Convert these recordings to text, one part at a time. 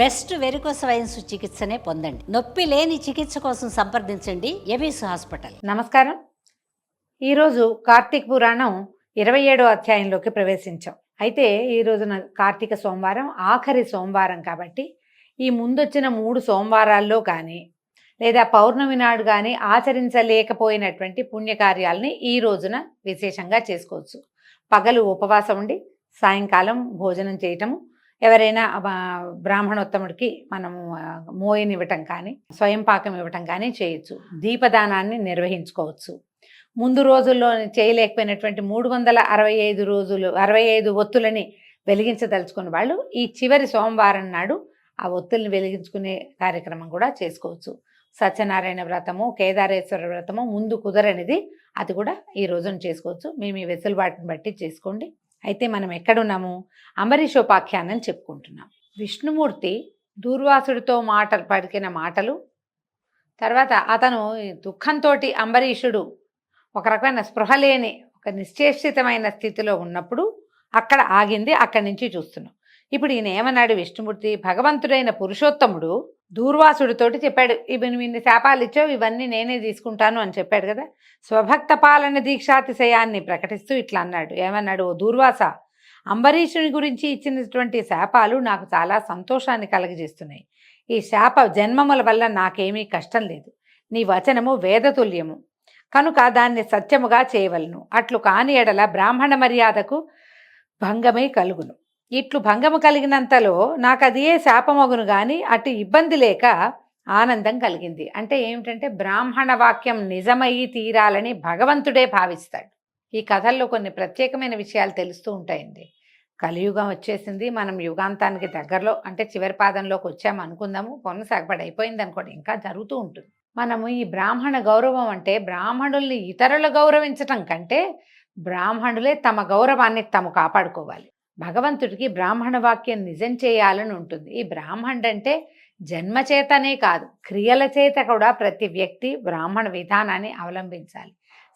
Best varicose wines చికిత్సనే పొందండి. నొప్పి లేని చికిత్స కోసం సంప్రదించండి. ఎబిస్ హాస్పిటల్. నమస్కారం. ఈరోజు కార్తీక పురాణం ఇరవై ఏడో అధ్యాయంలోకి ప్రవేశించాం. అయితే ఈ రోజున కార్తీక సోమవారం ఆఖరి సోమవారం కాబట్టి ఈ ముందొచ్చిన మూడు సోమవారాల్లో కానీ లేదా పౌర్ణమి నాడు కానీ ఆచరించలేకపోయినటువంటి పుణ్యకార్యాలని ఈ రోజున విశేషంగా చేసుకోవచ్చు. పగలు ఉపవాసం ఉండి సాయంకాలం భోజనం చేయటము ఎవరైనా బ్రాహ్మణోత్తముడికి మనము ఆ, మోయనివ్వటం కానీ స్వయం పాకం ఇవ్వటం కానీ చేయొచ్చు. దీపదానాన్ని నిర్వహించుకోవచ్చు. ముందు రోజుల్లో చేయలేకపోయినటువంటి మూడు వందల అరవై ఐదు రోజులు అరవై ఐదు ఒత్తులని వెలిగించదలుచుకున్న వాళ్ళు ఈ చివరి సోమవారం నాడు ఆ ఒత్తుల్ని వెలిగించుకునే కార్యక్రమం కూడా చేసుకోవచ్చు. సత్యనారాయణ వ్రతము కేదారేశ్వర వ్రతము ముందు కుదరనిది అది కూడా ఈ రోజున చేసుకోవచ్చు. మేము ఈ వెసులుబాటును బట్టి చేసుకోండి. అయితే మనం ఎక్కడున్నాము? అంబరీషోపాఖ్యానం చెప్పుకుంటున్నాం. విష్ణుమూర్తి దూర్వాసుడితో మాటలు పలికిన మాటలు. తర్వాత అతను దుఃఖంతో అంబరీషుడు ఒక రకమైన స్పృహ లేని ఒక నిశ్చేషితమైన స్థితిలో ఉన్నప్పుడు అక్కడ ఆగింది అక్కడి నుంచి చూస్తున్నాం. ఇప్పుడు ఈయన ఏమన్నాడు? విష్ణుమూర్తి భగవంతుడైన పురుషోత్తముడు దూర్వాసుడితోటి చెప్పాడు ఇవి నిన్ను శాపాలు ఇచ్చావు ఇవన్నీ నేనే తీసుకుంటాను అని చెప్పాడు కదా? స్వభక్త పాలన దీక్షాతిశయాన్ని ప్రకటిస్తూ ఇట్లా అన్నాడు. ఏమన్నాడు? ఓ దూర్వాస అంబరీషుని గురించి ఇచ్చినటువంటి శాపాలు నాకు చాలా సంతోషాన్ని కలగజేస్తున్నాయి. ఈ శాప జన్మముల వల్ల నాకేమీ కష్టం లేదు. నీ వచనము వేదతుల్యము. కనుక దాన్ని సత్యముగా చేయవలను. అట్లు కాని ఎడల బ్రాహ్మణ మర్యాదకు భంగమై కలుగును. ఇట్లు భంగము కలిగినంతలో నాకు అది ఏ శాపమగును గాని అటు ఇబ్బంది లేక ఆనందం కలిగింది. అంటే ఏమిటంటే బ్రాహ్మణ వాక్యం నిజమయ్యి తీరాలని భగవంతుడే భావిస్తాడు. ఈ కథల్లో కొన్ని ప్రత్యేకమైన విషయాలు తెలుస్తూ ఉంటాయండి. కలియుగం వచ్చేసింది మనం యుగాంతానికి దగ్గరలో అంటే చివరి పాదంలోకి వచ్చాము అనుకుందాము కొనసాగబడి అయిపోయింది అనుకోండి ఇంకా జరుగుతూ ఉంటుంది. మనము ఈ బ్రాహ్మణ గౌరవం అంటే బ్రాహ్మణుల్ని ఇతరులు గౌరవించటం కంటే బ్రాహ్మణులే తమ గౌరవాన్ని తాము కాపాడుకోవాలి. భగవంతుడికి బ్రాహ్మణ వాక్యం నిజం చేయాలని ఉంటుంది. ఈ బ్రాహ్మణుడు అంటే కాదు క్రియల చేత కూడా ప్రతి వ్యక్తి బ్రాహ్మణ విధానాన్ని అవలంబించాలి.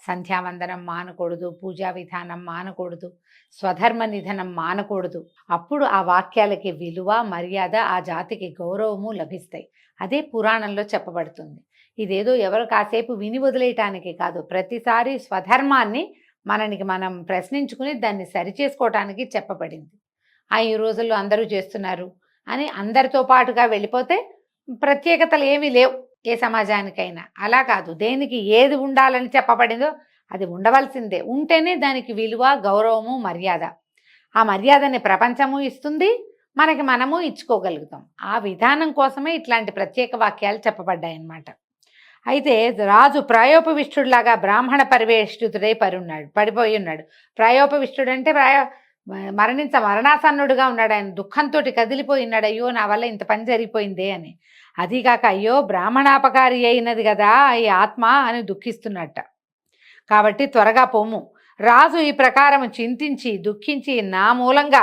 సంధ్యావందనం మానకూడదు పూజా విధానం మానకూడదు స్వధర్మ నిధనం మానకూడదు. అప్పుడు ఆ వాక్యాలకి విలువ మర్యాద ఆ జాతికి గౌరవము లభిస్తాయి. అదే పురాణంలో చెప్పబడుతుంది. ఇదేదో ఎవరు కాసేపు విని వదిలేయటానికి కాదు ప్రతిసారి స్వధర్మాన్ని మనకి మనం ప్రశ్నించుకుని దాన్ని సరిచేసుకోవటానికి చెప్పబడింది. ఆ ఈ రోజుల్లో అందరూ చేస్తున్నారు అని అందరితో పాటుగా వెళ్ళిపోతే ప్రత్యేకతలు ఏమీ లేవు ఏ సమాజానికైనా. అలా కాదు దేనికి ఏది ఉండాలని చెప్పబడిందో అది ఉండవలసిందే. ఉంటేనే దానికి విలువ గౌరవము మర్యాద. ఆ మర్యాదని ప్రపంచము ఇస్తుంది మనకి మనము ఇచ్చుకోగలుగుతాం. ఆ విధానం కోసమే ఇట్లాంటి ప్రత్యేక వాక్యాలు చెప్పబడ్డాయి అన్నమాట అయితే రాజు ప్రాయోపవిష్ఠుడిలాగా బ్రాహ్మణ పరివేష్టితుడై పరున్నాడు పడిపోయి ఉన్నాడు. ప్రాయోపవిష్ఠుడు అంటే ప్రాయ మరణించ మరణాసన్నుడుగా ఉన్నాడు ఆయన. దుఃఖంతో కదిలిపోయినాడు అయ్యో నా వల్ల ఇంత పని జరిగిపోయిందే అని. అదీగాక అయ్యో బ్రాహ్మణాపకారి అయినది కదా ఈ ఆత్మ అని దుఃఖిస్తున్నట్ట. కాబట్టి త్వరగా పొమ్ము రాజు ఈ ప్రకారం చింతించి దుఃఖించి నా మూలంగా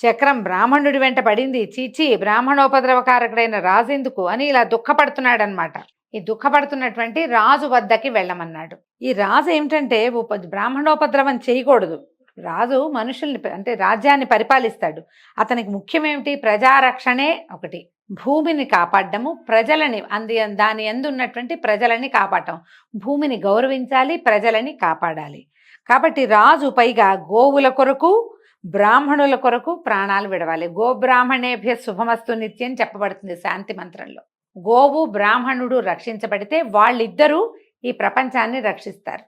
చక్రం బ్రాహ్మణుడి వెంట పడింది. చీచి బ్రాహ్మణోపద్రవకారకుడైన రాజు ఎందుకు అని ఇలా దుఃఖపడుతున్నాడనమాట ఈ దుఃఖపడుతున్నటువంటి రాజు వద్దకి వెళ్ళమన్నాడు. ఈ రాజు ఏమిటంటే ఉప బ్రాహ్మణోపద్రవం చేయకూడదు. రాజు మనుషుల్ని అంటే రాజ్యాన్ని పరిపాలిస్తాడు. అతనికి ముఖ్యమేమిటి? ప్రజారక్షణే ఒకటి. భూమిని కాపాడము ప్రజలని అంది దాని ఎందు ఉన్నటువంటి ప్రజలని కాపాడటం. భూమిని గౌరవించాలి ప్రజలని కాపాడాలి. కాబట్టి రాజు పైగా గోవుల కొరకు బ్రాహ్మణుల కొరకు ప్రాణాలు విడవాలి. గోబ్రాహ్మణేభ్య శుభమస్తు నిత్యం చెప్పబడుతుంది శాంతి మంత్రంలో. గోవు బ్రాహ్మణుడు రక్షించబడితే వాళ్ళిద్దరూ ఈ ప్రపంచాన్ని రక్షిస్తారు.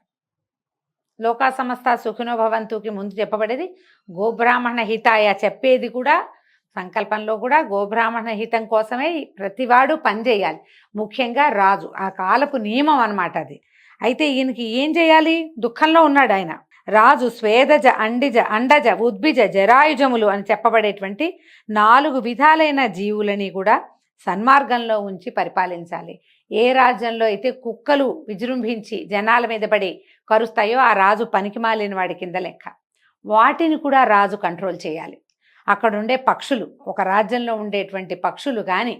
లోకా సంస్థ సుఖినోభవంతుకి ముందు చెప్పబడేది గోబ్రాహ్మణ హితాయ చెప్పేది కూడా సంకల్పంలో కూడా గోబ్రాహ్మణ హితం కోసమే ప్రతివాడు పనిచేయాలి ముఖ్యంగా రాజు ఆ కాలపు నియమం అన్నమాట అది. అయితే ఈయనకి ఏం చేయాలి? దుఃఖంలో ఉన్నాడు ఆయన. రాజు స్వేదజ అండిజ అండజ ఉద్భిజ జరాయుజములు అని చెప్పబడేటువంటి నాలుగు విధాలైన జీవులని కూడా సన్మార్గంలో ఉంచి పరిపాలించాలి. ఏ రాజ్యంలో అయితే కుక్కలు విజృంభించి జనాల మీద పడి కరుస్తాయో ఆ రాజు పనికిమాలిన వాడి కింద లెక్క. వాటిని కూడా రాజు కంట్రోల్ చేయాలి. అక్కడ ఉండే పక్షులు ఒక రాజ్యంలో ఉండేటువంటి పక్షులు కానీ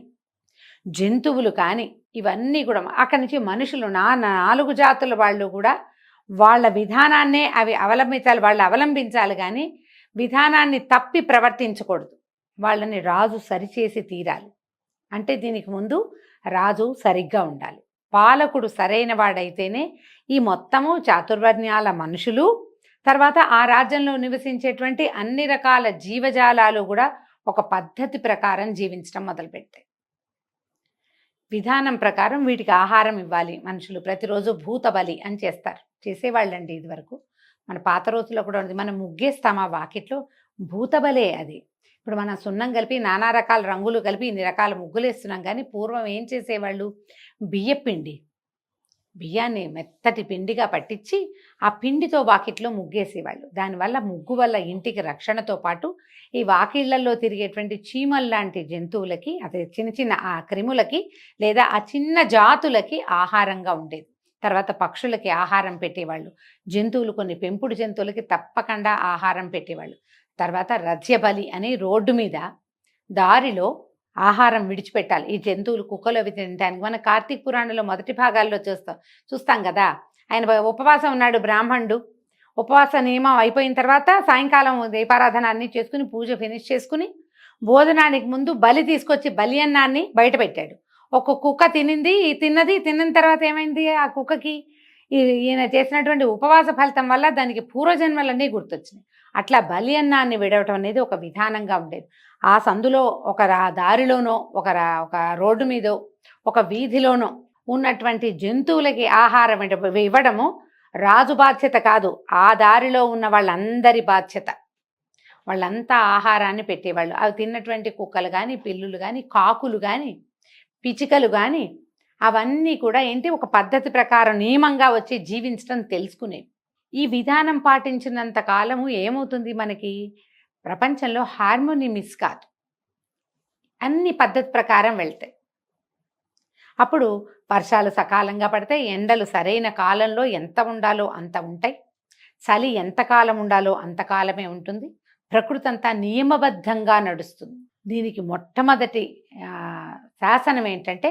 జంతువులు కానీ ఇవన్నీ కూడా అక్కడి నుంచి మనుషులు నా నాలుగు జాతుల వాళ్ళు కూడా వాళ్ళ విధానాన్నే అవి అవలంబించాలి వాళ్ళు అవలంబించాలి కానీ విధానాన్ని తప్పి ప్రవర్తించకూడదు. వాళ్ళని రాజు సరిచేసి తీరాలి. అంటే దీనికి ముందు రాజు సరిగ్గా ఉండాలి. పాలకుడు సరైన వాడైతేనే ఈ మొత్తము చాతుర్వర్ణ్యాల మనుషులు తర్వాత ఆ రాజ్యంలో నివసించేటువంటి అన్ని రకాల జీవజాలాలు కూడా ఒక పద్ధతి ప్రకారం జీవించడం మొదలుపెట్టాయి విధానం ప్రకారం వీటికి ఆహారం ఇవ్వాలి మనుషులు. ప్రతిరోజు భూత బలి అని చేస్తారు. చేసేవాళ్ళండి ఇదివరకు. మన పాత రోజుల్లో కూడా ఉంది మనం ముగ్గేస్తాం ఆ వాకిట్లో. భూతబలే అది. ఇప్పుడు మనం సున్నం కలిపి నానా రకాల రంగులు కలిపి ఇన్ని రకాల ముగ్గులు వేస్తున్నాం కానీ పూర్వం ఏం చేసేవాళ్ళు? బియ్యపిండి బియ్యాన్ని మెత్తటి పిండిగా పట్టించి ఆ పిండితో వాకిట్లో ముగ్గేసేవాళ్ళు. దానివల్ల ముగ్గు వల్ల ఇంటికి రక్షణతో పాటు ఈ వాకిళ్ళలో తిరిగేటువంటి చీమల్ లాంటి జంతువులకి అదే చిన్న చిన్న ఆ క్రిములకి లేదా ఆ చిన్న జాతులకి ఆహారంగా ఉండేది. తర్వాత పక్షులకి ఆహారం పెట్టేవాళ్ళు. జంతువులు కొన్ని పెంపుడు జంతువులకి తప్పకుండా ఆహారం పెట్టేవాళ్ళు. తర్వాత రథ్యబలి అని రోడ్డు మీద దారిలో ఆహారం విడిచిపెట్టాలి. ఈ జంతువులు కుక్కలు అవి తినడానికి మన కార్తీక పురాణంలో మొదటి భాగాల్లో చూస్తాం చూస్తాం కదా. ఆయన ఉపవాసం ఉన్నాడు బ్రాహ్మణుడు. ఉపవాస నియమం అయిపోయిన తర్వాత సాయంకాలం దీపారాధన అన్ని చేసుకుని పూజ ఫినిష్ చేసుకుని భోజనానికి ముందు బలి తీసుకొచ్చి బలి అన్నాన్ని బయట పెట్టాడు. ఒక కుక్క తినింది ఈ తిన్నది తిన్న తర్వాత ఏమైంది ఆ కుక్కకి? ఈయన చేసినటువంటి ఉపవాస ఫలితం వల్ల దానికి పూర్వజన్మలన్నీ గుర్తొచ్చినాయి. అట్లా బలి అన్నాన్ని విడవటం అనేది ఒక విధానంగా ఉండేది. ఆ సందులో ఒక దారిలోనో ఒక ఒక రోడ్డు మీదో ఒక వీధిలోనో ఉన్నటువంటి జంతువులకి ఆహారం ఇవ్వడము రాజు బాధ్యత కాదు. ఆ దారిలో ఉన్న వాళ్ళందరి బాధ్యత. వాళ్ళంతా ఆహారాన్ని పెట్టేవాళ్ళు. అవి తిన్నటువంటి కుక్కలు కానీ పిల్లులు కానీ కాకులు కానీ పిచికలు కానీ అవన్నీ కూడా ఏంటి ఒక పద్ధతి ప్రకారం నియమంగా వచ్చి జీవించడం తెలుసుకునేవి. ఈ విధానం పాటించినంత కాలము ఏమవుతుంది మనకి? ప్రపంచంలో హార్మోని మిస్ కాదు. అన్ని పద్ధతి ప్రకారం వెళ్తాయి. అప్పుడు వర్షాలు సకాలంగా పడతాయి ఎండలు సరైన కాలంలో ఎంత ఉండాలో అంత ఉంటాయి. చలి ఎంతకాలం ఉండాలో అంతకాలమే ఉంటుంది. ప్రకృతి అంతా నియమబద్ధంగా నడుస్తుంది. దీనికి మొట్టమొదటి శాసనం ఏంటంటే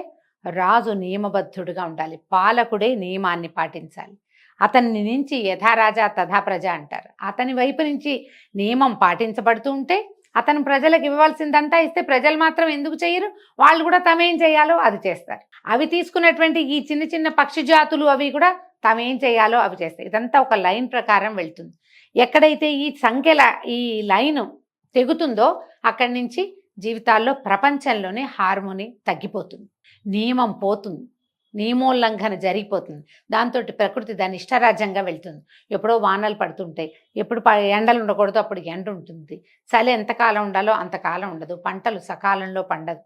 రాజు నియమబద్ధుడుగా ఉండాలి. పాలకుడే నియమాన్ని పాటించాలి. అతన్ని నుంచి యథారాజా తథా ప్రజ అంటారు. అతని వైపు నుంచి నియమం పాటించబడుతూ ఉంటే అతను ప్రజలకు ఇవ్వవలసిందంతా ఇస్తే ప్రజలు మాత్రం ఎందుకు చేయరు? వాళ్ళు కూడా తమేం చేయాలో అది చేస్తారు. అవి తీసుకున్నటువంటి ఈ చిన్న చిన్న పక్షి జాతులు అవి కూడా తమేం చేయాలో అవి చేస్తాయి. ఇదంతా ఒక లైన్ ప్రకారం వెళ్తుంది. ఎక్కడైతే ఈ సంఖ్యల ఈ లైను తెగుతుందో అక్కడి నుంచి జీవితాల్లో ప్రపంచంలోనే హార్మోని తగ్గిపోతుంది. నియమం పోతుంది. నియమోల్లంఘన జరిగిపోతుంది. దాంతో ప్రకృతి దాని ఇష్టరాజ్యంగా వెళ్తుంది. ఎప్పుడో వానలు పడుతుంటాయి ఎప్పుడు ఎండలు ఉండకూడదు అప్పుడు ఎండ ఉంటుంది. చలి ఎంతకాలం ఉండాలో అంతకాలం ఉండదు. పంటలు సకాలంలో పండదు.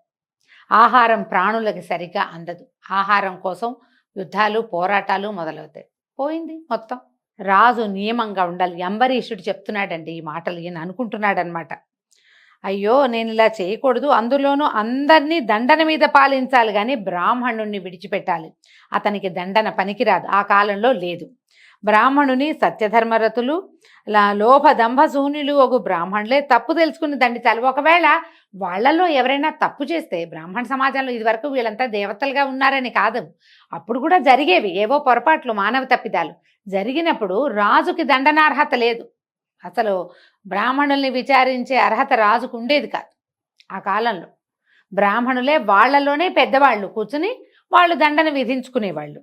ఆహారం ప్రాణులకి సరిగ్గా అందదు. ఆహారం కోసం యుద్ధాలు పోరాటాలు మొదలవుతాయి. పోయింది మొత్తం. రాజు నియమంగా ఉండాలి. అంబరీషుడు చెప్తున్నాడండి ఈ మాటలు ఈయన అనుకుంటున్నాడనమాట అయ్యో నేను ఇలా చేయకూడదు. అందులోనూ అందరినీ దండన మీద పాలించాలి కానీ బ్రాహ్మణుణ్ణి విడిచిపెట్టాలి. అతనికి దండన పనికిరాదు. ఆ కాలంలో లేదు. బ్రాహ్మణుని సత్యధర్మరతులు లా- శూన్యులు ఒక బ్రాహ్మణులే తప్పు తెలుసుకుని దండించాలి. ఒకవేళ వాళ్ళలో ఎవరైనా తప్పు చేస్తే బ్రాహ్మణ సమాజంలో ఇదివరకు వీళ్ళంతా దేవతలుగా ఉన్నారని కాదు. అప్పుడు కూడా జరిగేవి. ఏవో పొరపాట్లు మానవ తప్పిదాలు. జరిగినప్పుడు రాజుకి దండనార్హత లేదు. అసలు బ్రాహ్మణుల్ని విచారించే అర్హత రాజుకు ఉండేది కాదు ఆ కాలంలో. బ్రాహ్మణులే వాళ్ళలోనే పెద్దవాళ్ళు కూర్చుని వాళ్ళు దండన విధించుకునేవాళ్ళు.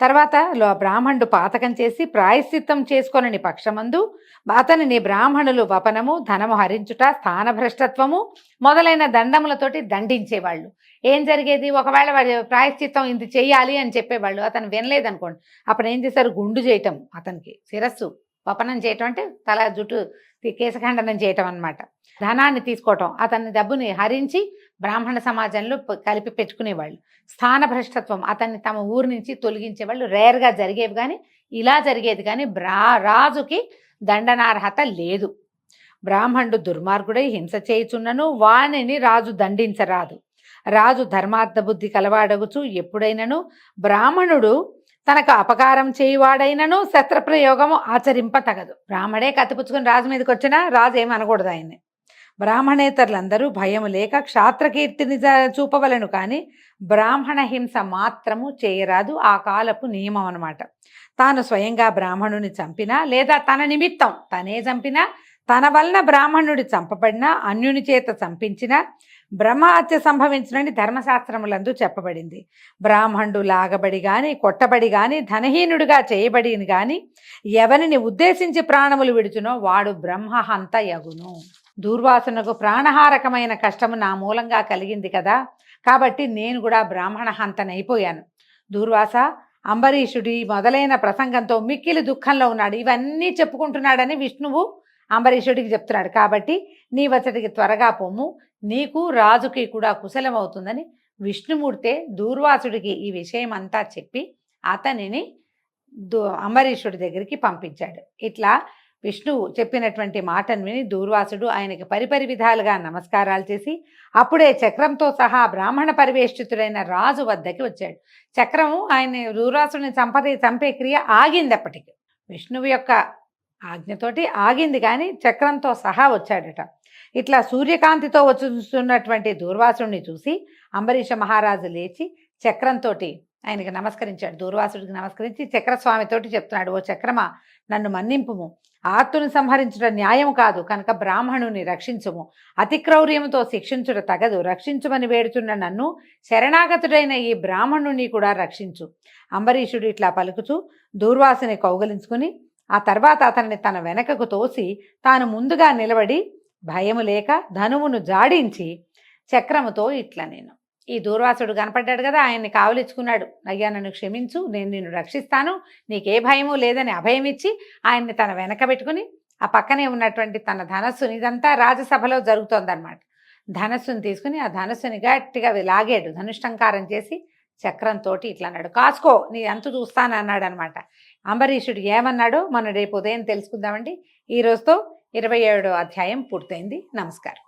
తర్వాత లో- బ్రాహ్మణుడు పాతకం చేసి ప్రాయశ్చిత్తం చేసుకొనని పక్షమందు అతనిని బ్రాహ్మణులు వపనము ధనము హరించుట స్థానభ్రష్టత్వము మొదలైన దండములతోటి దండించేవాళ్ళు. ఏం జరిగేది? ఒకవేళ వాడి ప్రాయశ్చిత్తం ఇది చెయ్యాలి అని చెప్పేవాళ్ళు అతను వినలేదనుకోండి. అప్పుడు ఏం చేశారు? గుండు చేయటం అతనికి శిరస్సు. వపనం చేయటం అంటే తల జుట్టు కేశఖండనం చేయటం అనమాట ధనాన్ని తీసుకోవటం అతని డబ్బుని హరించి బ్రాహ్మణ సమాజంలో కలిపి పెట్టుకునేవాళ్ళు. స్థానభ్రష్టత్వం అతన్ని తమ ఊరు నుంచి తొలగించేవాళ్ళు. రేర్గా జరిగేవి కానీ ఇలా జరిగేది కానీ బ్రా రాజుకి దండనార్హత లేదు. బ్రాహ్మణుడు దుర్మార్గుడై హింస చేయుచున్నను వాణిని రాజు దండించరాదు. రాజు ధర్మార్థ బుద్ధి కలవాడగుచు ఎప్పుడైనను బ్రాహ్మణుడు తనకు అపకారం చేయువాడైనను శస్త్రప్రయోగము ఆచరింప తగదు బ్రాహ్మడే కత్తిపుచ్చుకుని రాజు మీదకి వచ్చినా రాజు ఏమనకూడదు ఆయన్ని. బ్రాహ్మణేతరులందరూ భయము లేక క్షాత్రకీర్తిని చూపవలను కానీ బ్రాహ్మణ హింస మాత్రము చేయరాదు. ఆ కాలపు నియమం అనమాట తాను స్వయంగా బ్రాహ్మణుని చంపినా లేదా తన నిమిత్తం తనే చంపినా తన వలన బ్రాహ్మణుడి చంపబడినా అన్యుని చేత చంపించినా బ్రహ్మహత్య సంభవించినని ధర్మశాస్త్రములందు చెప్పబడింది. బ్రాహ్మణుడు లాగబడి గాని కొట్టబడి గాని ధనహీనుడిగా చేయబడి గాని ఎవరిని ఉద్దేశించి ప్రాణములు విడుచునో వాడు బ్రహ్మహంత యగును. దూర్వాసునకు ప్రాణహారకమైన కష్టము నా మూలంగా కలిగింది కదా కాబట్టి నేను కూడా బ్రాహ్మణ హంతనైపోయాను దూర్వాస అంబరీషుడి మొదలైన ప్రసంగంతో మిక్కిలి దుఃఖంలో ఉన్నాడు. ఇవన్నీ చెప్పుకుంటున్నాడని విష్ణువు అంబరీషుడికి చెప్తున్నాడు. కాబట్టి నీ వచ్చటికి త్వరగా పొమ్ము. నీకు రాజుకి కూడా కుశలం అవుతుందని విష్ణుమూర్తే దూర్వాసుడికి ఈ విషయం అంతా చెప్పి అతనిని దు అంబరీషుడి దగ్గరికి పంపించాడు. ఇట్లా విష్ణువు చెప్పినటువంటి మాటను విని దూర్వాసుడు ఆయనకి పరిపరి విధాలుగా నమస్కారాలు చేసి అప్పుడే చక్రంతో సహా బ్రాహ్మణ పరివేష్టితుడైన రాజు వద్దకి వచ్చాడు. చక్రము ఆయన దూర్వాసుడిని చంపదే చంపే క్రియ ఆగింది అప్పటికి విష్ణువు యొక్క ఆజ్ఞతోటి ఆగింది కానీ చక్రంతో సహా వచ్చాడట. ఇట్లా సూర్యకాంతితో వచ్చుతున్నటువంటి దూర్వాసుడిని చూసి అంబరీష మహారాజు లేచి చక్రంతో ఆయనకి నమస్కరించాడు. దూర్వాసుడికి నమస్కరించి చక్రస్వామితోటి చెప్తున్నాడు ఓ చక్రమా నన్ను మన్నింపుము. ఆత్తును సంహరించడం న్యాయం కాదు కనుక బ్రాహ్మణుని రక్షించుము. అతిక్రౌర్యముతో శిక్షించుట తగదు. రక్షించుమని వేడుచున్న నన్ను శరణాగతుడైన ఈ బ్రాహ్మణుని కూడా రక్షించు. అంబరీషుడు ఇట్లా పలుకుచూ దూర్వాసుని కౌగలించుకుని ఆ తర్వాత అతన్ని తన వెనకకు తోసి తాను ముందుగా నిలబడి భయము లేక ధనువును జాడించి చక్రముతో ఇట్లా నేను. ఈ దూర్వాసుడు కనపడ్డాడు కదా ఆయన్ని కావలించుకున్నాడు అయ్యా నన్ను క్షమించు నేను నిన్ను రక్షిస్తాను నీకే భయము లేదని అభయం ఇచ్చి ఆయన్ని తన వెనక పెట్టుకుని ఆ పక్కనే ఉన్నటువంటి తన ధనస్సుని ఇదంతా రాజసభలో జరుగుతోందనమాట ధనస్సుని తీసుకుని ఆ ధనస్సుని గట్టిగా లాగాడు ధనుష్టంకారం చేసి చక్రంతో ఇట్లా అన్నాడు కాసుకో నీ అంతు చూస్తాను అన్నాడు అనమాట అంబరీషుడు ఏమన్నాడో మనం రేపు ఉదయం తెలుసుకుందామండి. ఈ రోజుతో ఇరవై ఏడో అధ్యాయం పూర్తయింది. నమస్కారం.